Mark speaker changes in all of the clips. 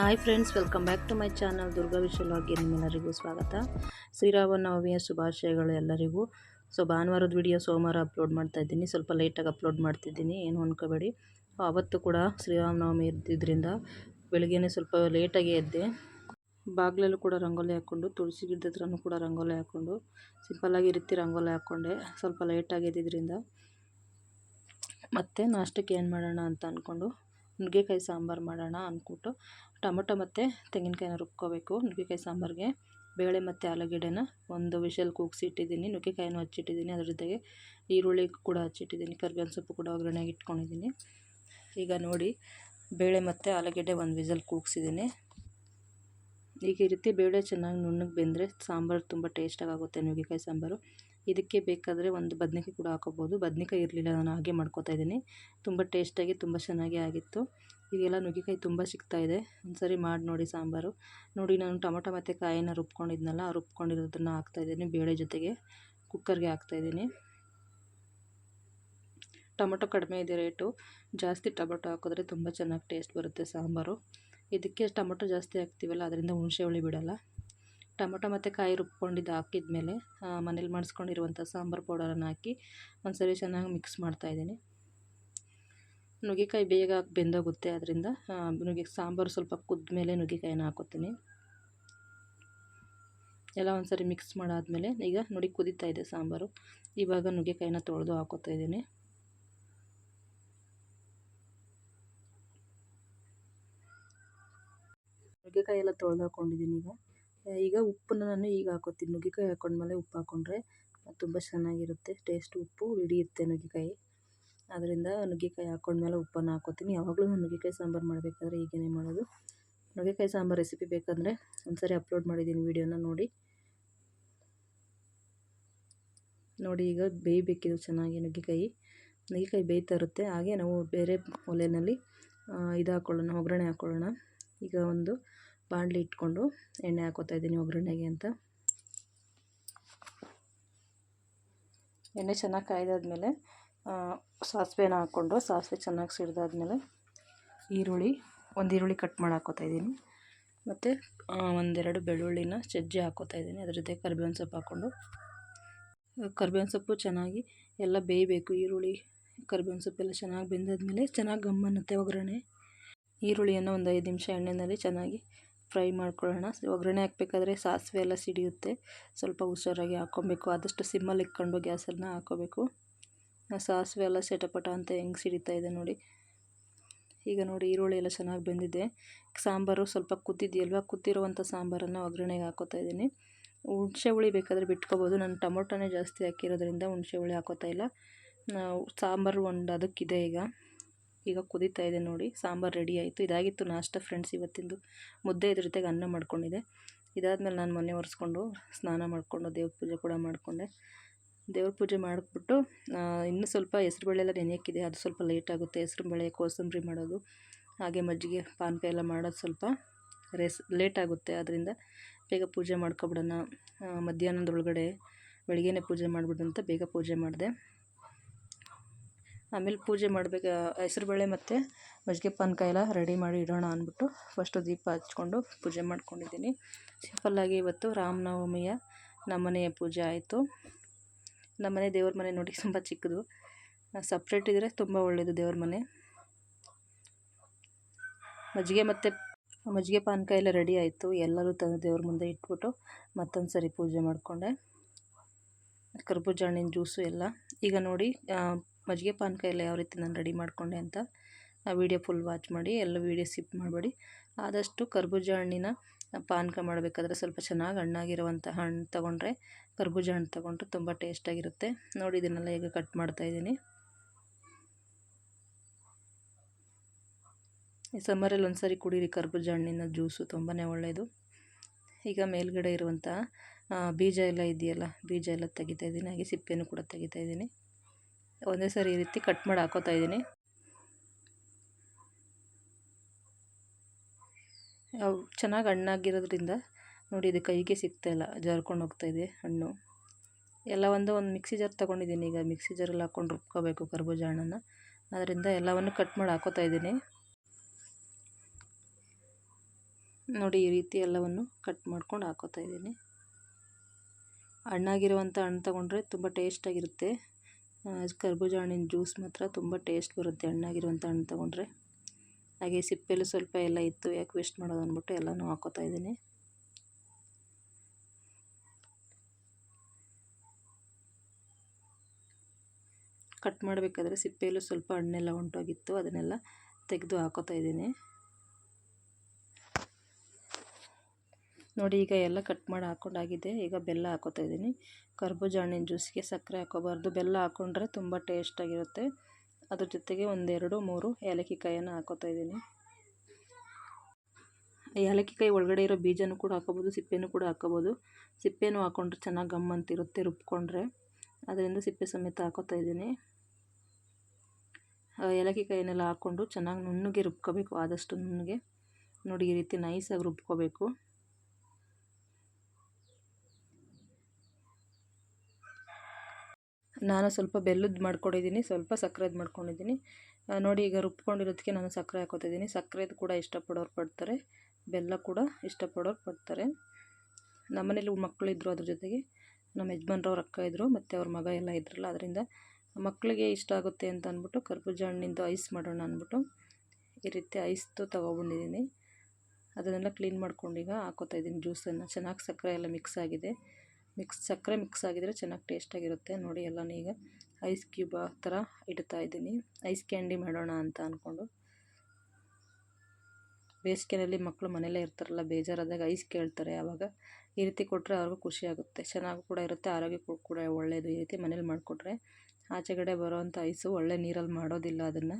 Speaker 1: Hi friends welcome back to my channel Durga ವಿಶಲವಾಗಿ ನಿಮ್ಮೆಲ್ಲರಿಗೂ ಸ್ವಾಗತ. ಶ್ರೀರಾಮನವಮಿಯ ಶುಭಾಶಯಗಳು ಎಲ್ಲರಿಗೂ. ಸೊ ಭಾನುವಾರದ ವಿಡಿಯೋ ಸೋಮವಾರ ಅಪ್ಲೋಡ್ ಮಾಡ್ತಾ ಇದ್ದೀನಿ. ಸ್ವಲ್ಪ ಲೇಟಾಗಿ ಅಪ್ಲೋಡ್ ಮಾಡ್ತಿದ್ದೀನಿ. ಏನು ಅನ್ಕೋಬೇಡಿ. ಅವತ್ತು ಕೂಡ ಶ್ರೀರಾಮನವಮಿ ಇದ್ದಿದ್ದರಿಂದ ಬೆಳಗ್ಗೆನೇ ಸ್ವಲ್ಪ ಲೇಟಾಗಿ ಎದ್ದೆ. ಬಾಗಿಲಲ್ಲೂ ಕೂಡ ರಂಗೋಲಿ ಹಾಕ್ಕೊಂಡು, ತುಳಸಿ ಗಿಡದ ಹತ್ರನೂ ಕೂಡ ರಂಗೋಲಿ ಹಾಕ್ಕೊಂಡು ಸಿಂಪಲ್ಲಾಗಿ ರೀತಿ ರಂಗೋಲಿ ಹಾಕ್ಕೊಂಡೆ. ಸ್ವಲ್ಪ ಲೇಟಾಗಿ ಎದ್ದಿದ್ದರಿಂದ ಮತ್ತು ನಾಷ್ಟಕ್ಕೆ ಏನು ಮಾಡೋಣ ಅಂತ ಅಂದ್ಕೊಂಡು ನುಗ್ಗೆಕಾಯಿ ಸಾಂಬಾರು ಮಾಡೋಣ ಅಂದ್ಬಿಟ್ಟು ಟೊಮೊಟೊ ಮತ್ತು ತೆಂಗಿನಕಾಯಿನ ರುಬ್ಕೋಬೇಕು. ನುಗ್ಗೆಕಾಯಿ ಸಾಂಬಾರಿಗೆ ಬೇಳೆ ಮತ್ತು ಆಲೂಗೆಡ್ಡೆನ ಒಂದು ವಿಷಲ್ ಕೂಗಿಸಿ ಇಟ್ಟಿದ್ದೀನಿ. ನುಗ್ಗೆಕಾಯಿನೂ ಹಚ್ಚಿಟ್ಟಿದ್ದೀನಿ. ಅದ್ರ ಜೊತೆಗೆ ಈರುಳ್ಳಿ ಕೂಡ ಹಚ್ಚಿಟ್ಟಿದ್ದೀನಿ. ಕರ್ಬೇವಿನ ಸೊಪ್ಪು ಕೂಡ ಒಗ್ಗರಣೆಗೆ ಇಟ್ಕೊಂಡಿದ್ದೀನಿ. ಈಗ ನೋಡಿ, ಬೇಳೆ ಮತ್ತು ಆಲೂಗೆಡ್ಡೆ ಒಂದು ವಿಸಲ್ ಕೂಗಿಸಿದ್ದೀನಿ. ಈಗ ಈ ರೀತಿ ಬೇಳೆ ಚೆನ್ನಾಗಿ ನುಣ್ಣಗೆ ಬೆಂದರೆ ಸಾಂಬಾರು ತುಂಬ ಟೇಸ್ಟಾಗಿ ಆಗುತ್ತೆ ನುಗ್ಗೆಕಾಯಿ ಸಾಂಬಾರು. ಇದಕ್ಕೆ ಬೇಕಾದರೆ ಒಂದು ಬದನೇಕಾಯಿ ಕೂಡ ಹಾಕೋಬೋದು. ಬದನೇಕಾಯಿ ಇರಲಿಲ್ಲ ನಾನು ಹಾಗೆ ಮಾಡ್ಕೋತಾ ಇದ್ದೀನಿ. ತುಂಬ ಟೇಸ್ಟಾಗಿ ತುಂಬ ಚೆನ್ನಾಗಿ ಆಗಿತ್ತು. ಈಗೆಲ್ಲ ನುಗ್ಗೆಕಾಯಿ ತುಂಬ ಸಿಗ್ತಾಯಿದೆ ಒಂದ್ಸರಿ ಮಾಡಿ ನೋಡಿ ಸಾಂಬಾರು. ನೋಡಿ ನಾನು ಟೊಮೊಟೊ ಮತ್ತು ಕಾಯಿನ ರುಬ್ಕೊಂಡಿದ್ನಲ್ಲ, ಆ ರುಬ್ಕೊಂಡಿರೋದನ್ನು ಹಾಕ್ತಾಯಿದ್ದೀನಿ ಬೇಳೆ ಜೊತೆಗೆ. ಕುಕ್ಕರ್ಗೆ ಹಾಕ್ತಾಯಿದ್ದೀನಿ ಟೊಮೊಟೊ ಕಡಿಮೆ ಇದೆ ರೇಟು. ಜಾಸ್ತಿ ಟೊಮೊಟೊ ಹಾಕಿದ್ರೆ ತುಂಬ ಚೆನ್ನಾಗಿ ಟೇಸ್ಟ್ ಬರುತ್ತೆ ಸಾಂಬಾರು. ಇದಕ್ಕೆ ಟೊಮೊಟೊ ಜಾಸ್ತಿ ಹಾಕ್ತೀವಲ್ಲ, ಅದರಿಂದ ಹುಣಸೆ ಹುಳಿ ಬಿಡೋಲ್ಲ. ಟೊಮೊಟೊ ಮತ್ತು ಕಾಯಿ ರುಬ್ಕೊಂಡಿದ್ದು ಹಾಕಿದ್ಮೇಲೆ ಮನೇಲಿ ಮಾಡಿಸ್ಕೊಂಡಿರುವಂಥ ಸಾಂಬಾರು ಪೌಡರನ್ನು ಹಾಕಿ ಒಂದ್ಸರಿ ಚೆನ್ನಾಗಿ ಮಿಕ್ಸ್ ಮಾಡ್ತಾಯಿದ್ದೀನಿ ನುಗ್ಗೆಕಾಯಿ ಬೇಗ ಬೆಂದೋಗುತ್ತೆ ಅದರಿಂದ ನುಗ್ಗೆ, ಸಾಂಬಾರು ಸ್ವಲ್ಪ ಕುದ್ದ ಮೇಲೆ ನುಗ್ಗೆಕಾಯಿನ ಹಾಕೋತೀನಿ. ಎಲ್ಲ ಒಂದ್ಸರಿ ಮಿಕ್ಸ್ ಮಾಡಾದಮೇಲೆ, ಈಗ ನೋಡಿ ಕುದೀತಾ ಇದೆ ಸಾಂಬಾರು. ಇವಾಗ ನುಗ್ಗೆಕಾಯಿನ ತೊಳೆದು ಹಾಕೋತಾ ಇದ್ದೀನಿ. ನುಗ್ಗೆಕಾಯಿ ಎಲ್ಲ ತೊಳೆದು ಹಾಕ್ಕೊಂಡಿದ್ದೀನಿ ಈಗ. ಈಗ ಉಪ್ಪನ್ನು ನಾನು ಈಗ ಹಾಕೋತೀನಿ. ನುಗ್ಗೆಕಾಯಿ ಹಾಕೊಂಡ್ಮೇಲೆ ಉಪ್ಪು ಹಾಕೊಂಡ್ರೆ ತುಂಬ ಚೆನ್ನಾಗಿರುತ್ತೆ. ಟೇಸ್ಟ್ ಉಪ್ಪು ಹಿಡಿಯುತ್ತೆ ನುಗ್ಗೆಕಾಯಿ. ಅದರಿಂದ ನುಗ್ಗೆಕಾಯಿ ಹಾಕ್ಕೊಂಡ್ಮೇಲೆ ಉಪ್ಪನ್ನು ಹಾಕೋತೀನಿ. ಯಾವಾಗಲೂ ನುಗ್ಗೆಕಾಯಿ ಸಾಂಬಾರು ಮಾಡಬೇಕಾದ್ರೆ ಹೀಗೇ ಮಾಡೋದು. ನುಗ್ಗೆಕಾಯಿ ಸಾಂಬಾರು ರೆಸಿಪಿ ಬೇಕಂದರೆ ಒಂದ್ಸರಿ ಅಪ್ಲೋಡ್ ಮಾಡಿದ್ದೀನಿ ವೀಡಿಯೋನ ನೋಡಿ. ನೋಡಿ ಈಗ ಬೇಯಬೇಕಿದು ಚೆನ್ನಾಗಿ ನುಗ್ಗೆಕಾಯಿ. ನುಗ್ಗೆಕಾಯಿ ಬೇಯ್ತಾ ಇರುತ್ತೆ. ಹಾಗೆ ನಾವು ಬೇರೆ ಒಲೆಯಲ್ಲಿ ಇದು ಹಾಕ್ಕೊಳ್ಳೋಣ ಒಗ್ಗರಣೆ ಹಾಕ್ಕೊಳ್ಳೋಣ ಈಗ ಒಂದು ಬಾಣಲಿ ಇಟ್ಕೊಂಡು ಎಣ್ಣೆ ಹಾಕೋತಾ ಇದ್ದೀನಿ ಒಗ್ಗರಣೆಗೆ ಅಂತ. ಎಣ್ಣೆ ಚೆನ್ನಾಗಿ ಕಾಯ್ದಾದ್ಮೇಲೆ ಸಾಸಿವೆನ ಹಾಕ್ಕೊಂಡು ಸಾಸಿವೆ ಚೆನ್ನಾಗಿ ಸಿಡ್ದಾದ್ಮೇಲೆ ಈರುಳ್ಳಿ, ಒಂದು ಈರುಳ್ಳಿ ಕಟ್ ಮಾಡಿ ಹಾಕೋತಾ ಇದ್ದೀನಿ. ಮತ್ತು ಒಂದೆರಡು ಬೆಳ್ಳುಳ್ಳಿನ ಸಜ್ಜೆ ಹಾಕೋತಾ ಇದ್ದೀನಿ. ಅದ್ರ ಜೊತೆ ಕರ್ಬೇವಿನ ಸೊಪ್ಪು ಹಾಕ್ಕೊಂಡು. ಕರಿಬೇವಿನ ಸೊಪ್ಪು ಚೆನ್ನಾಗಿ ಎಲ್ಲ ಬೇಯಬೇಕು. ಈರುಳ್ಳಿ, ಕರಿಬೇವಿನ ಸೊಪ್ಪೆಲ್ಲ ಚೆನ್ನಾಗಿ ಬೆಂದಾದ್ಮೇಲೆ ಚೆನ್ನಾಗಿ ಗಮ್ಮನ್ನುತ್ತೆ ಒಗ್ಗರಣೆ. ಈರುಳ್ಳಿಯನ್ನು ಒಂದು ಐದು ನಿಮಿಷ ಎಣ್ಣೆಯಲ್ಲಿ ಚೆನ್ನಾಗಿ ಫ್ರೈ ಮಾಡ್ಕೊಳ್ಳೋಣ. ಒಗ್ಗರಣೆ ಹಾಕಬೇಕಾದ್ರೆ ಸಾಸಿವೆ ಎಲ್ಲ ಸಿಡಿಯುತ್ತೆ. ಸ್ವಲ್ಪ ಹುಷಾರಾಗಿ ಹಾಕ್ಕೊಬೇಕು. ಆದಷ್ಟು ಸಿಮ್ಮಲ್ಲಿ ಇಟ್ಕೊಂಡು ಗ್ಯಾಸನ್ನು ಹಾಕ್ಕೋಬೇಕು. ಸಾಸಿವೆ ಎಲ್ಲ ಸೆಟಪಟ ಅಂತ ಹೆಂಗೆ ಸಿಡಿತಾ ಇದೆ ನೋಡಿ. ಈಗ ನೋಡಿ ಈರುಳ್ಳಿ ಎಲ್ಲ ಚೆನ್ನಾಗಿ ಬೆಂದಿದೆ. ಸಾಂಬಾರು ಸ್ವಲ್ಪ ಕುದ್ದಿದೆಯಲ್ವ ಕುದ್ದಿರುವಂಥ ಸಾಂಬಾರನ್ನು ಒಗ್ಗರಣೆಗೆ ಹಾಕೋತಾ ಇದ್ದೀನಿ. ಹುಣಸೆ ಹುಳಿ ಬೇಕಾದರೆ ಬಿಟ್ಕೋಬೋದು. ನಾನು ಟೊಮೊಟೊನೇ ಜಾಸ್ತಿ ಹಾಕಿರೋದ್ರಿಂದ ಹುಣಸೆ ಹುಳಿ ಹಾಕೋತಾ ಇಲ್ಲ. ಸಾಂಬಾರು ಒಂದು ಅದಕ್ಕಿದೆ ಈಗ. ಈಗ ಕುದೀತಾ ಇದೆ ನೋಡಿ, ಸಾಂಬಾರು ರೆಡಿ ಆಯಿತು. ಇದಾಗಿತ್ತು ನಾಷ್ಟ ಫ್ರೆಂಡ್ಸ್ ಇವತ್ತಿಂದು. ಮುದ್ದೆ ಇದ್ರ ಜೊತೆಗೆ ಅನ್ನ ಮಾಡ್ಕೊಂಡಿದ್ದೆ. ಇದಾದಮೇಲೆ ನಾನು ಮೊನ್ನೆ ಒರೆಸ್ಕೊಂಡು ಸ್ನಾನ ಮಾಡಿಕೊಂಡು ದೇವ್ರ ಪೂಜೆ ಕೂಡ ಮಾಡಿಕೊಂಡೆ. ದೇವ್ರ ಪೂಜೆ ಮಾಡಿಬಿಟ್ಟು ಇನ್ನೂ ಸ್ವಲ್ಪ ಹೆಸ್ರುಬೇಳೆ ಎಲ್ಲ ನೆನೆಯೋಕ್ಕಿದೆ. ಅದು ಸ್ವಲ್ಪ ಲೇಟ್ ಆಗುತ್ತೆ. ಹೆಸ್ರುಬೇಳೆ ಕೋಸಂಬರಿ ಮಾಡೋದು. ಹಾಗೆ ಮಜ್ಜಿಗೆ, ಪಾನಕ ಎಲ್ಲ ಮಾಡೋದು ಸ್ವಲ್ಪ ರೇಸ್ ಲೇಟ್ ಆಗುತ್ತೆ. ಅದರಿಂದ ಬೇಗ ಪೂಜೆ ಮಾಡ್ಕೊಬಿಡೋಣ. ಮಧ್ಯಾಹ್ನದೊಳಗಡೆ ಬೆಳಗ್ಗೆನೇ ಪೂಜೆ ಮಾಡಿಬಿಡಂತ ಬೇಗ ಪೂಜೆ ಮಾಡಿದೆ. ಆಮೇಲೆ ಪೂಜೆ ಮಾಡಬೇಕು ಹೆಸ್ರುಬೇಳೆ ಮತ್ತು ಮಜ್ಜಿಗೆ ಪಾನಕ ಎಲ್ಲ ರೆಡಿ ಮಾಡಿ ಇಡೋಣ ಅಂದ್ಬಿಟ್ಟು ಫಸ್ಟು ದೀಪ ಹಚ್ಕೊಂಡು ಪೂಜೆ ಮಾಡ್ಕೊಂಡಿದ್ದೀನಿ. ಸಿಂಪಲ್ಲಾಗಿ ಇವತ್ತು ರಾಮನವಮಿಯ ನಮ್ಮನೆಯ ಪೂಜೆ ಆಯಿತು. ನಮ್ಮನೆ ದೇವ್ರ ಮನೆ ನೋಡಿ ತುಂಬ ಚಿಕ್ಕದು. ಸಪ್ರೇಟ್ ಇದ್ದರೆ ತುಂಬ ಒಳ್ಳೆಯದು ದೇವ್ರ ಮನೆ. ಮಜ್ಜಿಗೆ ಮತ್ತು ಮಜ್ಜಿಗೆ ಪಾನಕ ಎಲ್ಲ ರೆಡಿ ಆಯಿತು. ಎಲ್ಲರೂ ತಂದು ದೇವ್ರ ಮುಂದೆ ಇಟ್ಬಿಟ್ಟು ಮತ್ತೊಂದು ಸರಿ ಪೂಜೆ ಮಾಡಿಕೊಂಡೆ. ಕರ್ಬೂಜ ಹಣ್ಣಿನ ಜ್ಯೂಸು ಎಲ್ಲ. ಈಗ ನೋಡಿ ಮಜ್ಜಿಗೆ ಪಾನಕ ಎಲ್ಲ ಯಾವ ರೀತಿ ನಾನು ರೆಡಿ ಮಾಡಿಕೊಂಡೆ ಅಂತ ಆ ವಿಡಿಯೋ ಫುಲ್ ವಾಚ್ ಮಾಡಿ, ಎಲ್ಲ ವೀಡಿಯೋ ಸ್ಕಿಪ್ ಮಾಡಬೇಡಿ. ಆದಷ್ಟು ಕರ್ಬೂಜ ಹಣ್ಣಿನ ಪಾನಕ ಮಾಡಬೇಕಾದ್ರೆ ಸ್ವಲ್ಪ ಚೆನ್ನಾಗಿ ಹಣ್ಣಾಗಿರುವಂಥ ಹಣ್ಣು ತೊಗೊಂಡ್ರೆ, ಕರ್ಬೂಜ ಹಣ್ಣು ತೊಗೊಂಡ್ರೆ ತುಂಬ ಟೇಸ್ಟಾಗಿರುತ್ತೆ ನೋಡಿ, ಇದನ್ನೆಲ್ಲ ಈಗ ಕಟ್ ಮಾಡ್ತಾಯಿದ್ದೀನಿ ಈ ಸಮ್ಮರಲ್ಲಿ ಒಂದು ಸಾರಿ ಕುಡೀರಿ ಕರ್ಬೂಜ ಹಣ್ಣಿನ ಜ್ಯೂಸು ತುಂಬಾ ಒಳ್ಳೆಯದು ಈಗ ಮೇಲ್ಗಡೆ ಇರುವಂಥ ಬೀಜ ಎಲ್ಲ ಇದೆಯಲ್ಲ, ಬೀಜ ಎಲ್ಲ ತೆಗಿತಾಯಿದ್ದೀನಿ ಹಾಗೆ ಸಿಪ್ಪೆನೂ ಕೂಡ ತೆಗಿತಾ ಇದ್ದೀನಿ. ಒಂದೇ ಸರಿ ಈ ರೀತಿ ಕಟ್ ಮಾಡಿ ಹಾಕೋತಾ ಇದ್ದೀನಿ. ಚೆನ್ನಾಗಿ ಹಣ್ಣಾಗಿರೋದ್ರಿಂದ ನೋಡಿ ಇದು ಕೈಗೆ ಸಿಗ್ತಾಯಿಲ್ಲ ಜಾರ್ಕೊಂಡು ಹೋಗ್ತಾಯಿದೆ ಹಣ್ಣು. ಎಲ್ಲ ಒಂದು ಒಂದು ಮಿಕ್ಸಿ ಜಾರ್ ತೊಗೊಂಡಿದ್ದೀನಿ, ಈಗ ಮಿಕ್ಸಿ ಜಾರಲ್ಲಿ ಹಾಕ್ಕೊಂಡು ರುಬ್ಕೋಬೇಕು ಕರ್ಬೂಜ ಹಣ್ಣನ್ನು. ಅದರಿಂದ ಎಲ್ಲವನ್ನು ಕಟ್ ಮಾಡಿ ಹಾಕೋತಾ ಇದ್ದೀನಿ. ನೋಡಿ ಈ ರೀತಿ ಎಲ್ಲವನ್ನು ಕಟ್ ಮಾಡ್ಕೊಂಡು ಹಾಕೋತಾ ಇದ್ದೀನಿ. ಹಣ್ಣಾಗಿರುವಂಥ ಹಣ್ಣು ತೊಗೊಂಡ್ರೆ ತುಂಬ ಟೇಸ್ಟಾಗಿರುತ್ತೆ ಕರ್ಬೂಜ ಹಣ್ಣಿನ ಜ್ಯೂಸ್ ಮಾತ್ರ ತುಂಬ ಟೇಸ್ಟ್ ಬರುತ್ತೆ, ಹಣ್ಣಾಗಿರುವಂಥ ಹಣ್ಣು ತೊಗೊಂಡ್ರೆ. ಹಾಗೆ ಸಿಪ್ಪೆಲು ಸ್ವಲ್ಪ ಎಲ್ಲ ಇತ್ತು, ಯಾಕೆ ವೇಸ್ಟ್ ಮಾಡೋದು ಅಂದ್ಬಿಟ್ಟು ಎಲ್ಲನೂ ಹಾಕೋತಾ ಇದ್ದೀನಿ. ಕಟ್ ಮಾಡಬೇಕಾದ್ರೆ ಸಿಪ್ಪೆಯಲ್ಲೂ ಸ್ವಲ್ಪ ಹಣ್ಣೆಲ್ಲ ಹೊಂಟೋಗಿತ್ತು ಅದನ್ನೆಲ್ಲ ತೆಗೆದು ಹಾಕೋತಾ ಇದ್ದೀನಿ. ನೋಡಿ ಈಗ ಎಲ್ಲ ಕಟ್ ಮಾಡಿ ಹಾಕೊಂಡಾಗಿದೆ. ಈಗ ಬೆಲ್ಲ ಹಾಕೋತಾ ಇದ್ದೀನಿ. ಕರ್ಬೂಜ ಹಣ್ಣಿನ ಜ್ಯೂಸ್ಗೆ ಸಕ್ಕರೆ ಹಾಕೋಬಾರ್ದು. ಬೆಲ್ಲ ಹಾಕ್ಕೊಂಡ್ರೆ ತುಂಬ ಟೇಸ್ಟಾಗಿರುತ್ತೆ ಅದ್ರ ಜೊತೆಗೆ ಒಂದೆರಡು ಮೂರು ಏಲಕ್ಕಿ ಕಾಯನ್ನು ಹಾಕೋತಾ ಇದ್ದೀನಿ. ಏಲಕ್ಕಿ ಕಾಯಿ ಒಳಗಡೆ ಇರೋ ಬೀಜನೂ ಕೂಡ ಹಾಕೋಬೋದು, ಸಿಪ್ಪೆನೂ ಕೂಡ ಹಾಕೋಬೋದು. ಸಿಪ್ಪೆನೂ ಹಾಕ್ಕೊಂಡ್ರೆ ಚೆನ್ನಾಗಿ ಗಮ್ ಅಂತಿರುತ್ತೆ ರುಬ್ಕೊಂಡ್ರೆ. ಅದರಿಂದ ಸಿಪ್ಪೆ ಸಮೇತ ಹಾಕೋತಾ ಇದ್ದೀನಿ. ಏಲಕ್ಕಿ ಕಾಯಿನೆಲ್ಲ ಹಾಕ್ಕೊಂಡು ಚೆನ್ನಾಗಿ ನುಣ್ಣಗೆ ರುಬ್ಕೋಬೇಕು, ಆದಷ್ಟು ನುಣ್ಣಗೆ. ನೋಡಿ ಈ ರೀತಿ ನೈಸಾಗಿ ರುಬ್ಕೋಬೇಕು. ನಾನು ಸ್ವಲ್ಪ ಬೆಲ್ಲದ್ದು ಮಾಡ್ಕೊಂಡಿದ್ದೀನಿ, ಸ್ವಲ್ಪ ಸಕ್ಕರೆದು ಮಾಡ್ಕೊಂಡಿದ್ದೀನಿ. ನೋಡಿ ಈಗ ರುಬ್ಕೊಂಡಿರೋದಕ್ಕೆ ನಾನು ಸಕ್ಕರೆ ಹಾಕೋತಿದ್ದೀನಿ. ಸಕ್ಕರೆದು ಕೂಡ ಇಷ್ಟಪಡೋರು ಪಡ್ತಾರೆ. ಬೆಲ್ಲ ಕೂಡ ಇಷ್ಟಪಡೋರು ಪಡ್ತಾರೆ. ನಮ್ಮನೇಲಿ ಮಕ್ಕಳಿದ್ರು ಅದ್ರ ಜೊತೆಗೆ. ನಮ್ಮ ಯಜಮಾನ್ರವ್ರ ಅಕ್ಕ ಇದ್ದರು ಮತ್ತು ಅವ್ರ ಮಗ ಎಲ್ಲ ಇದ್ರಲ್ಲ, ಅದರಿಂದ ಮಕ್ಕಳಿಗೆ ಇಷ್ಟ ಆಗುತ್ತೆ ಅಂತ ಅಂದ್ಬಿಟ್ಟು ಕರ್ಬೂಜ ಹಣ್ಣಿಂದು ಐಸ್ ಮಾಡೋಣ ಅಂದ್ಬಿಟ್ಟು ಈ ರೀತಿ ಐಸ್ದು ತೊಗೊಬಂದಿದ್ದೀನಿ ಅದನ್ನೆಲ್ಲ ಕ್ಲೀನ್ ಮಾಡ್ಕೊಂಡು ಈಗ ಹಾಕೋತಾ ಇದ್ದೀನಿ ಜ್ಯೂಸನ್ನು. ಚೆನ್ನಾಗಿ ಸಕ್ಕರೆ ಎಲ್ಲ ಮಿಕ್ಸ್ ಆಗಿದೆ. ಮಿಕ್ಸ್ ಸಕ್ಕರೆ ಮಿಕ್ಸ್ ಆಗಿದ್ದರೆ ಚೆನ್ನಾಗಿ ಟೇಸ್ಟಾಗಿರುತ್ತೆ ನೋಡಿ ಎಲ್ಲನೂ ಈಗ ಐಸ್ ಕ್ಯೂಬ್ ಆ ಥರ ಇಡ್ತಾ ಇದ್ದೀನಿ. ಐಸ್ ಕ್ಯಾಂಡಿ ಮಾಡೋಣ ಅಂತ ಅಂದ್ಕೊಂಡು ಬೇಸಿಗೆಯಲ್ಲಿ ಮಕ್ಕಳು ಮನೆಯಲ್ಲೇ ಇರ್ತಾರಲ್ಲ, ಬೇಜಾರಾದಾಗ ಐಸ್ ಕೇಳ್ತಾರೆ ಆವಾಗ ಈ ರೀತಿ ಕೊಟ್ಟರೆ ಅವ್ರಿಗೂ ಖುಷಿ ಆಗುತ್ತೆ. ಚೆನ್ನಾಗಿ ಕೂಡ ಇರುತ್ತೆ, ಆರೋಗ್ಯಕ್ಕೂ ಕೂಡ ಒಳ್ಳೆಯದು ಈ ರೀತಿ ಮನೇಲಿ ಮಾಡಿಕೊಟ್ರೆ. ಆಚೆಗಡೆ ಬರೋವಂಥ ಐಸು ಒಳ್ಳೆ ನೀರಲ್ಲಿ ಮಾಡೋದಿಲ್ಲ ಅದನ್ನು.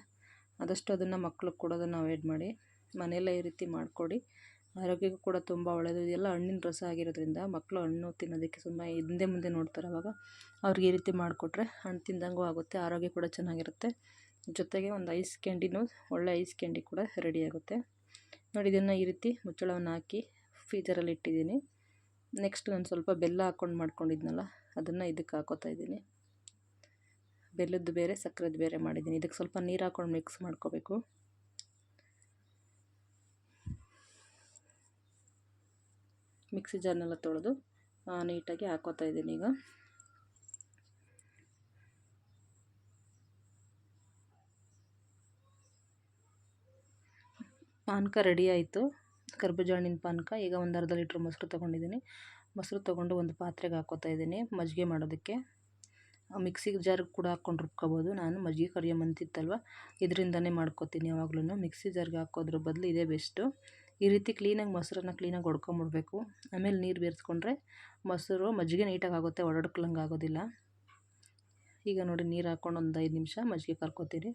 Speaker 1: ಆದಷ್ಟು ಅದನ್ನು ಮಕ್ಳಿಗೆ ಕೊಡೋದನ್ನು ಅವಾಯ್ಡ್ ಮಾಡಿ. ಮನೆಯಲ್ಲೇ ಈ ರೀತಿ ಮಾಡಿಕೊಡಿ. ಆರೋಗ್ಯಕ್ಕೂ ಕೂಡ ತುಂಬ ಒಳ್ಳೆಯದು ಇದೆಲ್ಲ ಹಣ್ಣಿನ ರಸ ಆಗಿರೋದ್ರಿಂದ ಮಕ್ಕಳು ಹಣ್ಣು ತಿನ್ನೋದಕ್ಕೆ ತುಂಬ ಹಿಂದೆ ಮುಂದೆ ನೋಡ್ತಾರೆ ಅವಾಗ. ಅವ್ರಿಗೆ ಈ ರೀತಿ ಮಾಡಿಕೊಟ್ರೆ ಹಣ್ಣು ತಿಂದಂಗೂ ಆಗುತ್ತೆ, ಆರೋಗ್ಯ ಕೂಡ ಚೆನ್ನಾಗಿರುತ್ತೆ. ಜೊತೆಗೆ ಒಂದು ಐಸ್ ಕ್ಯಾಂಡಿನೂ, ಒಳ್ಳೆ ಐಸ್ ಕ್ಯಾಂಡಿ ಕೂಡ ರೆಡಿ ಆಗುತ್ತೆ. ನೋಡಿ, ಇದನ್ನು ಈ ರೀತಿ ಮುಚ್ಚಳವನ್ನು ಹಾಕಿ ಫ್ರೀಜರಲ್ಲಿ ಇಟ್ಟಿದ್ದೀನಿ. ನೆಕ್ಸ್ಟ್ ನಾನು ಸ್ವಲ್ಪ ಬೆಲ್ಲ ಹಾಕ್ಕೊಂಡು ಮಾಡ್ಕೊಂಡಿದ್ನಲ್ಲ, ಅದನ್ನು ಇದಕ್ಕೆ ಹಾಕೋತಾ ಇದ್ದೀನಿ. ಬೆಲ್ಲದ್ದು ಬೇರೆ ಸಕ್ಕರೆದು ಬೇರೆ ಮಾಡಿದ್ದೀನಿ. ಇದಕ್ಕೆ ಸ್ವಲ್ಪ ನೀರು ಹಾಕ್ಕೊಂಡು ಮಿಕ್ಸ್ ಮಾಡ್ಕೋಬೇಕು. ಮಿಕ್ಸಿ ಜಾರ್ನೆಲ್ಲ ತೊಳೆದು ನೀಟಾಗಿ ಹಾಕೋತಾ ಇದ್ದೀನಿ ಈಗ. ಪಾನಕ ರೆಡಿ ಆಯಿತು. ಕರ್ಬೂಜ ಹಣ್ಣಿನ ಪಾನಕ, ಈಗ ಒಂದು ಅರ್ಧ ಲೀಟ್ರ್ ಮೊಸರು ತೊಗೊಂಡಿದ್ದೀನಿ. ಮೊಸರು ತೊಗೊಂಡು ಒಂದು ಪಾತ್ರೆಗೆ ಹಾಕೋತಾ ಇದ್ದೀನಿ ಮಜ್ಜಿಗೆ ಮಾಡೋದಕ್ಕೆ. ಮಿಕ್ಸಿ ಜಾರ್ ಕೂಡ ಹಾಕ್ಕೊಂಡು ರುಬ್ಕೋಬೋದು. ನಾನು ಮಜ್ಜಿಗೆ ಕರಿಯಮಂತಿತ್ತಲ್ವ ಇದರಿಂದನೇ ಮಾಡ್ಕೋತೀನಿ ಯಾವಾಗ್ಲೂ ಮಿಕ್ಸಿ ಜಾರ್ಗೆ ಹಾಕೋದ್ರ ಬದಲು ಇದೇ ಬೆಸ್ಟು. ಈ ರೀತಿ ಕ್ಲೀನಾಗಿ ಮೊಸರನ್ನ ಕ್ಲೀನಾಗಿ ಹೊಡ್ಕೊಂಬಿಡ್ಬೇಕು ಆಮೇಲೆ ನೀರು ಬೇರೆಸ್ಕೊಂಡ್ರೆ ಮೊಸರು ಮಜ್ಜಿಗೆ ನೀಟಾಗಿ ಆಗುತ್ತೆ ಒಡಕ್ಲಂಗೆ ಆಗೋದಿಲ್ಲ. ಈಗ ನೋಡಿ ನೀರು ಹಾಕ್ಕೊಂಡು ಒಂದು ಐದು ನಿಮಿಷ ಮಜ್ಜಿಗೆ ಕರ್ಕೋತೀರಿ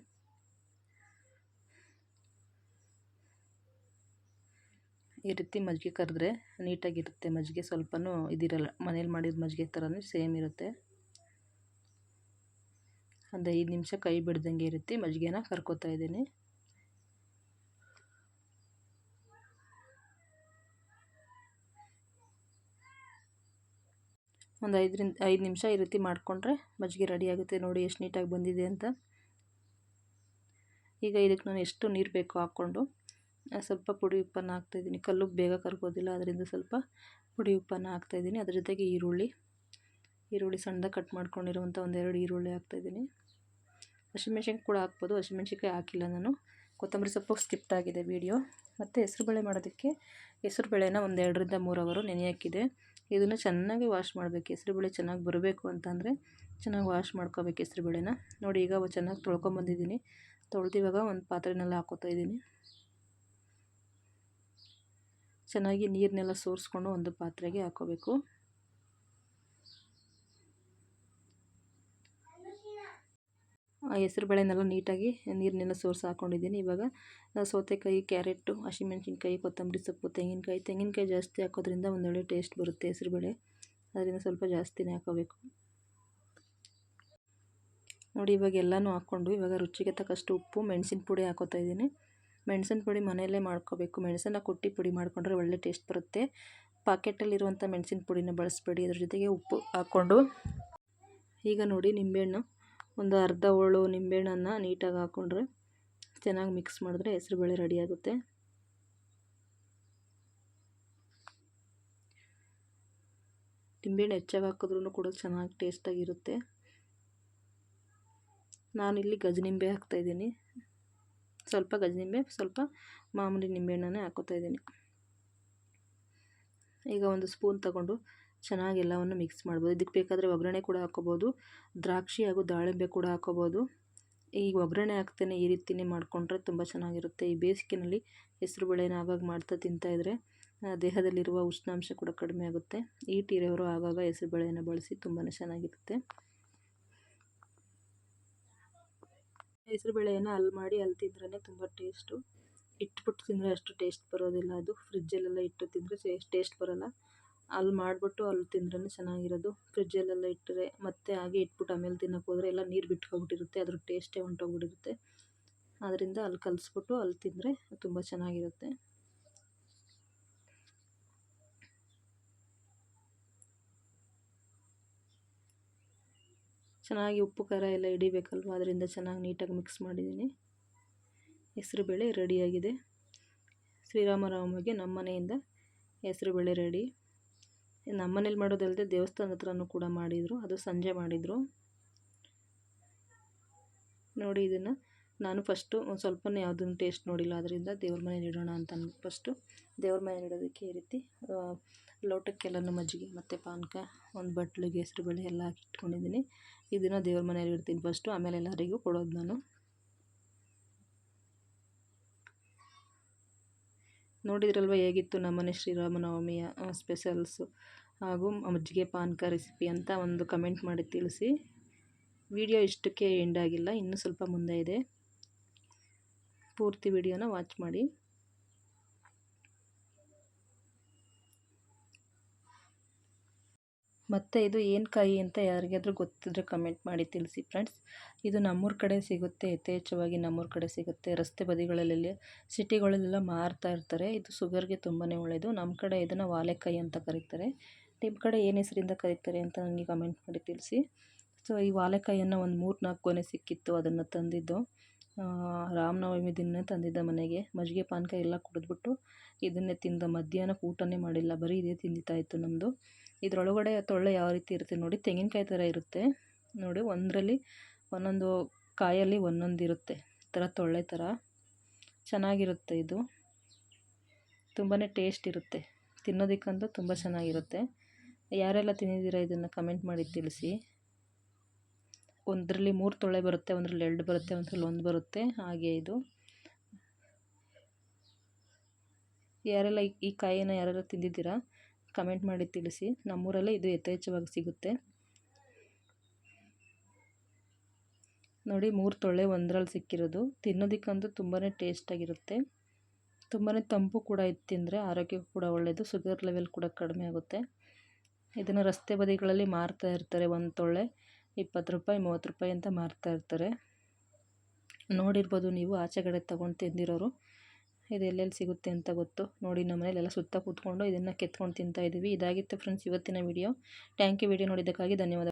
Speaker 1: ಈ ರೀತಿ ಮಜ್ಜಿಗೆ ಕರೆದ್ರೆ ನೀಟಾಗಿರುತ್ತೆ. ಮಜ್ಜಿಗೆ ಸ್ವಲ್ಪನೂ ಇದಿರಲ್ಲ, ಮನೇಲಿ ಮಾಡಿದ ಮಜ್ಜಿಗೆ ಥರನೇ ಸೇಮ್ ಇರುತ್ತೆ. ಒಂದು ಐದು ನಿಮಿಷ ಕೈ ಬಿಡ್ದಂಗೆ ಇರುತ್ತೆ ಮಜ್ಜಿಗೆನ ಕರ್ಕೋತಾ ಇದ್ದೀನಿ. ಒಂದು ಐದರಿಂದ ಐದು ನಿಮಿಷ ಈ ರೀತಿ ಮಾಡಿಕೊಂಡ್ರೆ ಮಜ್ಜಿಗೆ ರೆಡಿ ಆಗುತ್ತೆ. ನೋಡಿ ಎಷ್ಟು ನೀಟಾಗಿ ಬಂದಿದೆ ಅಂತ. ಈಗ ಇದಕ್ಕೆ ನಾನು ಎಷ್ಟು ನೀರು ಬೇಕೋ ಹಾಕ್ಕೊಂಡು ಸ್ವಲ್ಪ ಪುಡಿ ಉಪ್ಪನ್ನು ಹಾಕ್ತಾಯಿದ್ದೀನಿ ಕಲ್ಲು ಬೇಗ ಕರ್ಗೋದಿಲ್ಲ, ಅದರಿಂದ ಸ್ವಲ್ಪ ಪುಡಿ ಉಪ್ಪನ್ನು ಹಾಕ್ತಾಯಿದ್ದೀನಿ ಅದ್ರ ಜೊತೆಗೆ ಈರುಳ್ಳಿ ಈರುಳ್ಳಿ ಸಣ್ಣದಾಗಿ ಕಟ್ ಮಾಡ್ಕೊಂಡಿರುವಂಥ ಒಂದೆರಡು ಈರುಳ್ಳಿ ಹಾಕ್ತಾಯಿದ್ದೀನಿ ಹಸಿಮೆಣ್ಸಿನ್ಕಾಯಿ ಕೂಡ ಹಾಕ್ಬೋದು, ಹಸಿಮೆಣ್ಸಿನ್ಕಾಯಿ ಹಾಕಿಲ್ಲ ನಾನು. ಕೊತ್ತಂಬರಿ ಸೊಪ್ಪು ಸ್ಕಿಪ್ಟ್ ಆಗಿದೆ ವಿಡಿಯೋ. ಮತ್ತು ಹೆಸರುಬೇಳೆ ಮಾಡೋದಕ್ಕೆ, ಹೆಸರುಬೇಳೆನ ಒಂದು ಎರಡರಿಂದ ಮೂರು ಅವರು ನೆನೆ ಹಾಕಿದೆ. ಇದನ್ನು ಚೆನ್ನಾಗಿ ವಾಶ್ ಮಾಡಬೇಕು. ಹೆಸರುಬೇಳೆ ಚೆನ್ನಾಗಿ ಬರಬೇಕು ಅಂತಂದರೆ ಚೆನ್ನಾಗಿ ವಾಶ್ ಮಾಡ್ಕೋಬೇಕು ಹೆಸರುಬೇಳೆನ ನೋಡಿ ಈಗ ಚೆನ್ನಾಗಿ ತೊಳ್ಕೊಂಬಂದಿದ್ದೀನಿ ತೊಳ್ದಿವಾಗ ಒಂದು ಪಾತ್ರೆನೆಲ್ಲ ಹಾಕೋತಾ ಇದ್ದೀನಿ ಚೆನ್ನಾಗಿ ನೀರನ್ನೆಲ್ಲ ಸೋರಿಸ್ಕೊಂಡು ಒಂದು ಪಾತ್ರೆಗೆ ಹಾಕೋಬೇಕು. ಆ ಹೆಸರುಬೇಳೆನೆಲ್ಲ ನೀಟಾಗಿ ನೀರನ್ನೆಲ್ಲ ಸೋರ್ಸಿ ಹಾಕ್ಕೊಂಡಿದ್ದೀನಿ ಇವಾಗ ಸೌತೆಕಾಯಿ ಕ್ಯಾರೆಟು ಹಸಿಮೆಣ್ಸಿನ್ಕಾಯಿ, ಕೊತ್ತಂಬರಿ ಸೊಪ್ಪು, ತೆಂಗಿನಕಾಯಿ. ತೆಂಗಿನಕಾಯಿ ಜಾಸ್ತಿ ಹಾಕೋದ್ರಿಂದ ಒಂದೊಳ್ಳೆ ಟೇಸ್ಟ್ ಬರುತ್ತೆ ಹೆಸರುಬೇಳೆ ಅದರಿಂದ ಸ್ವಲ್ಪ ಜಾಸ್ತಿನೇ ಹಾಕೋಬೇಕು. ನೋಡಿ, ಇವಾಗ ಎಲ್ಲನೂ ಹಾಕ್ಕೊಂಡು ಇವಾಗ ರುಚಿಗೆ ತಕ್ಕಷ್ಟು ಉಪ್ಪು, ಮೆಣಸಿನ ಪುಡಿ ಹಾಕೋತಾ ಇದ್ದೀನಿ. ಮೆಣಸಿನ ಪುಡಿ ಮನೆಯಲ್ಲೇ ಮಾಡ್ಕೋಬೇಕು. ಮೆಣಸನ್ನ ಕುಟ್ಟಿ ಪುಡಿ ಮಾಡಿಕೊಂಡ್ರೆ ಒಳ್ಳೆ ಟೇಸ್ಟ್ ಬರುತ್ತೆ. ಪಾಕೆಟಲ್ಲಿರುವಂಥ ಮೆಣಸಿನ ಪುಡಿನ ಬಳಸಬೇಡಿ. ಅದ್ರ ಜೊತೆಗೆ ಉಪ್ಪು ಹಾಕ್ಕೊಂಡು ಈಗ ನೋಡಿ ನಿಂಬೆಹಣ್ಣು. ಒಂದು ಅರ್ಧ ಹೋಳು ನಿಂಬೆಹಣ್ಣನ್ನು ನೀಟಾಗಿ ಹಾಕ್ಕೊಂಡ್ರೆ ಚೆನ್ನಾಗಿ ಮಿಕ್ಸ್ ಮಾಡಿದ್ರೆ ಹೆಸರುಬೇಳೆ ರೆಡಿಯಾಗುತ್ತೆ ನಿಂಬೆಹಣ್ಣು ಹೆಚ್ಚಾಗಿ ಹಾಕಿದ್ರೂ ಕೂಡ ಚೆನ್ನಾಗಿ ಟೇಸ್ಟಾಗಿರುತ್ತೆ. ನಾನಿಲ್ಲಿ ಗಜನಿಂಬೆ ಹಾಕ್ತಾಯಿದ್ದೀನಿ ಸ್ವಲ್ಪ ಗಜನಿಂಬೆ, ಸ್ವಲ್ಪ ಮಾಮೂಲಿ ನಿಂಬೆಹಣ್ಣನ್ನೇ ಹಾಕೋತಾ ಇದ್ದೀನಿ. ಈಗ ಒಂದು ಸ್ಪೂನ್ ತಗೊಂಡು ಚೆನ್ನಾಗಿ ಎಲ್ಲವನ್ನು ಮಿಕ್ಸ್ ಮಾಡ್ಬೋದು. ಇದಕ್ಕೆ ಬೇಕಾದರೆ ಒಗ್ಗರಣೆ ಕೂಡ ಹಾಕೋಬೋದು ದ್ರಾಕ್ಷಿ ಹಾಗೂ ದಾಳಿಂಬೆ ಕೂಡ ಹಾಕೋಬೋದು ಈ ಒಗ್ಗರಣೆ ಹಾಕ್ತೇನೆ ಈ ರೀತಿಯೇ ಮಾಡಿಕೊಂಡ್ರೆ ತುಂಬ ಚೆನ್ನಾಗಿರುತ್ತೆ. ಈ ಬೇಸಿಗೆನಲ್ಲಿ ಹೆಸರುಬೇಳೆನ ಆಗಾಗ ಮಾಡ್ತಾ ತಿಂತಾಯಿದ್ರೆ ದೇಹದಲ್ಲಿರುವ ಉಷ್ಣಾಂಶ ಕೂಡ ಕಡಿಮೆ ಆಗುತ್ತೆ. ಈ ಟೀರೆಯವರು ಆಗಾಗ ಹೆಸರುಬೇಳೆಯನ್ನು ಬಳಸಿ ತುಂಬಾ ಚೆನ್ನಾಗಿರುತ್ತೆ. ಹೆಸರುಬೇಳೆಯನ್ನು ಅಲ್ಲಿ ಮಾಡಿ ಅಲ್ಲಿ ತಿಂದ್ರೇ ತುಂಬ ಟೇಸ್ಟು. ಇಟ್ಬಿಟ್ಟು ತಿಂದರೆ ಅಷ್ಟು ಟೇಸ್ಟ್ ಬರೋದಿಲ್ಲ. ಅದು ಫ್ರಿಜ್ಜಲ್ಲೆಲ್ಲ ಇಟ್ಟು ತಿಂದರೆ ಟೇಸ್ಟ್ ಬರೋಲ್ಲ. ಅಲ್ಲಿ ಮಾಡಿಬಿಟ್ಟು ಅಲ್ಲಿ ತಿಂದ್ರೇ ಚೆನ್ನಾಗಿರೋದು. ಫ್ರಿಜ್ಜಲ್ಲೆಲ್ಲ ಇಟ್ಟರೆ ಮತ್ತೆ ಹಾಗೆ ಇಟ್ಬಿಟ್ಟು ಆಮೇಲೆ ತಿನ್ನೋಕೆ ಹೋದರೆ ಎಲ್ಲ ನೀರು ಬಿಟ್ಕೊಬಿಟ್ಟಿರುತ್ತೆ. ಅದ್ರ ಟೇಸ್ಟೇ ಹೊಂಟೋಗ್ಬಿಟ್ಟಿರುತ್ತೆ ಆದ್ದರಿಂದ ಅಲ್ಲಿ ಕಲಿಸ್ಬಿಟ್ಟು ಅಲ್ಲಿ ತಿಂದರೆ ತುಂಬ ಚೆನ್ನಾಗಿರುತ್ತೆ. ಚೆನ್ನಾಗಿ ಉಪ್ಪು, ಖಾರ ಎಲ್ಲ ಹಿಡಿಬೇಕಲ್ವ? ಅದರಿಂದ ಚೆನ್ನಾಗಿ ನೀಟಾಗಿ ಮಿಕ್ಸ್ ಮಾಡಿದ್ದೀನಿ. ಹೆಸರುಬೇಳೆ ರೆಡಿಯಾಗಿದೆ ಶ್ರೀರಾಮರಾಮಗೆ ನಮ್ಮನೆಯಿಂದ ಹೆಸರುಬೇಳೆ ರೆಡಿ. ನಮ್ಮ ಮನೇಲಿ ಮಾಡೋದಲ್ಲದೆ ದೇವಸ್ಥಾನ ಹತ್ರನೂ ಕೂಡ ಮಾಡಿದರು. ಅದು ಸಂಜೆ ಮಾಡಿದರು. ನೋಡಿ ಇದನ್ನು. ನಾನು ಫಸ್ಟು ಒಂದು ಸ್ವಲ್ಪನೇ ಯಾವುದನ್ನು ಟೇಸ್ಟ್ ನೋಡಿಲ್ಲ. ಅದರಿಂದ ದೇವ್ರ ಮನೇಲಿ ಇಡೋಣ ಅಂತ ಫಸ್ಟು ದೇವ್ರ ಮನೇಲಿ ಇಡೋದಕ್ಕೆ ಈ ರೀತಿ ಲೋಟಕ್ಕೆಲ್ಲನೂ ಮಜ್ಜಿಗೆ ಮತ್ತು ಪಾನಕ, ಒಂದು ಬಟ್ಲಿಗೆ ಹೆಸರುಬೇಳೆ ಎಲ್ಲ ಹಾಕಿ ಇಟ್ಕೊಂಡಿದ್ದೀನಿ ಇದನ್ನು ದೇವ್ರ ಮನೇಲಿ ಇಡ್ತೀನಿ ಫಸ್ಟು ಆಮೇಲೆ ಎಲ್ಲರಿಗೂ ಕೊಡೋದು ನಾನು. ನೋಡಿದ್ರಲ್ವ ಹೇಗಿತ್ತು ನಮ್ಮನೆ ಶ್ರೀರಾಮನವಮಿಯ ಸ್ಪೆಷಲ್ಸು ಹಾಗೂ ಮಜ್ಜಿಗೆ ಪಾನಕ ರೆಸಿಪಿ ಅಂತ ಒಂದು ಕಮೆಂಟ್ ಮಾಡಿ ತಿಳಿಸಿ. ವಿಡಿಯೋ ಇಷ್ಟಕ್ಕೆ ಎಂಡ್ ಆಗಿಲ್ಲ, ಇನ್ನೂ ಸ್ವಲ್ಪ ಮುಂದೆ ಇದೆ. ಪೂರ್ತಿ ವಿಡಿಯೋನ ವಾಚ್ ಮಾಡಿ. ಮತ್ತು ಇದು ಏನು ಕಾಯಿ ಅಂತ ಯಾರಿಗಾದ್ರೂ ಗೊತ್ತಿದ್ರೆ ಕಮೆಂಟ್ ಮಾಡಿ ತಿಳಿಸಿ ಫ್ರೆಂಡ್ಸ್ ಇದು ನಮ್ಮೂರ ಕಡೆ ಸಿಗುತ್ತೆ, ಯಥೇಚ್ಛವಾಗಿ ನಮ್ಮೂರ ಕಡೆ ಸಿಗುತ್ತೆ. ರಸ್ತೆ ಬದಿಗಳಲ್ಲೆಲ್ಲ, ಸಿಟಿಗಳಲ್ಲೆಲ್ಲ ಮಾರ್ತಾ ಇರ್ತಾರೆ. ಇದು ಶುಗರ್ಗೆ ತುಂಬಾ ಒಳ್ಳೆಯದು ನಮ್ಮ ಕಡೆ ಇದನ್ನು ವಾಲೆಕಾಯಿ ಅಂತ ಕರೀತಾರೆ. ನಿಮ್ಮ ಕಡೆ ಏನು ಹೆಸರಿಂದ ಕರೀತಾರೆ ಅಂತ ನನಗೆ ಕಮೆಂಟ್ ಮಾಡಿ ತಿಳಿಸಿ. ಸೊ ಈ ವಾಲೆಕಾಯಿಯನ್ನು ಒಂದು ಮೂರು ನಾಲ್ಕು ಕೊನೆ ಸಿಕ್ಕಿತ್ತು ಅದನ್ನು ತಂದಿದ್ದು. ರಾಮನವಮಿ ದಿನ ತಂದಿದ್ದ ಮನೆಗೆ. ಮಜ್ಜಿಗೆ ಪಾನಕ ಎಲ್ಲ ಕುಡಿದ್ಬಿಟ್ಟು ಇದನ್ನೇ ತಿಂದ ಮಧ್ಯಾಹ್ನಕ್ಕೆ ಊಟನೇ ಮಾಡಿಲ್ಲ. ಬರೀ ಇದೇ ತಿಂದಿತ್ತಾಯಿತು ನಮ್ಮದು ಇದರೊಳಗಡೆ ತೊಳ್ಳೆ ಯಾವ ರೀತಿ ಇರುತ್ತೆ ನೋಡಿ, ತೆಂಗಿನಕಾಯಿ ಥರ ಇರುತ್ತೆ. ನೋಡಿ, ಒಂದರಲ್ಲಿ ಒಂದೊಂದು ಕಾಯಲ್ಲಿ ಒಂದೊಂದು ಇರುತ್ತೆ. ಈ ಥರ ತೊಳ್ಳೆ ಥರ. ಚೆನ್ನಾಗಿರುತ್ತೆ ಇದು. ತುಂಬಾ ಟೇಸ್ಟ್ ಇರುತ್ತೆ. ತಿನ್ನೋದಕ್ಕಂತೂ ತುಂಬ ಚೆನ್ನಾಗಿರುತ್ತೆ. ಯಾರೆಲ್ಲ ತಿಂದಿದ್ದೀರಾ ಇದನ್ನು ಕಮೆಂಟ್ ಮಾಡಿ ತಿಳಿಸಿ. ಒಂದರಲ್ಲಿ ಮೂರು ತೊಳೆ ಬರುತ್ತೆ, ಒಂದರಲ್ಲಿ ಎರಡು ಬರುತ್ತೆ, ಒಂದರಲ್ಲಿ ಒಂದು ಬರುತ್ತೆ. ಹಾಗೆ ಇದು. ಯಾರೆಲ್ಲ ಈ ಕಾಯಿನ ಯಾರೆಲ್ಲ ತಿಂದಿದ್ದೀರಾ? ಕಮೆಂಟ್ ಮಾಡಿ ತಿಳಿಸಿ. ನಮ್ಮೂರಲ್ಲೇ ಇದು ಯಥೇಚ್ಛವಾಗಿ ಸಿಗುತ್ತೆ. ನೋಡಿ, ಮೂರು ತೊಳೆ ಒಂದರಲ್ಲಿ ಸಿಕ್ಕಿರೋದು. ತಿನ್ನೋದಕ್ಕಂತೂ ತುಂಬಾ ಟೇಸ್ಟಾಗಿರುತ್ತೆ ತುಂಬಾ ತಂಪು ಕೂಡ ಇದು ತಿಂದರೆ ಆರೋಗ್ಯಕ್ಕೂ ಕೂಡ ಒಳ್ಳೆಯದು ಶುಗರ್ ಲೆವೆಲ್ ಕೂಡ ಕಡಿಮೆ ಆಗುತ್ತೆ. ಇದನ್ನು ರಸ್ತೆ ಬದಿಗಳಲ್ಲಿ ಮಾರ್ತಾ ಇರ್ತಾರೆ ಒಂದು ತೊಳೆ ಇಪ್ಪತ್ತು ರೂಪಾಯಿ, ಮೂವತ್ತು ರೂಪಾಯಿ ಅಂತ ಮಾರ್ತಾ ಇರ್ತಾರೆ. ನೋಡಿರ್ಬೋದು ನೀವು, ಆಚೆ ಕಡೆ ತೊಗೊಂಡು ತಿಂದಿರೋರು. ಇದು ಎಲ್ಲೆಲ್ಲಿ ಸಿಗುತ್ತೆ ಅಂತ ಗೊತ್ತು. ನೋಡಿ ನಮ್ಮ ಮನೇಲೆಲ್ಲ ಸುತ್ತ ಕೂತ್ಕೊಂಡು ಇದನ್ನು ಕೆತ್ಕೊಂಡು ತಿಂತಾಯಿದ್ದೀವಿ ಇದಾಗಿತ್ತು ಫ್ರೆಂಡ್ಸ್ ಇವತ್ತಿನ ವಿಡಿಯೋ ಟ್ಯಾಂಕ್ ಯು ವಿಡಿಯೋ ನೋಡಿದ್ದಕ್ಕಾಗಿ ಧನ್ಯವಾದ.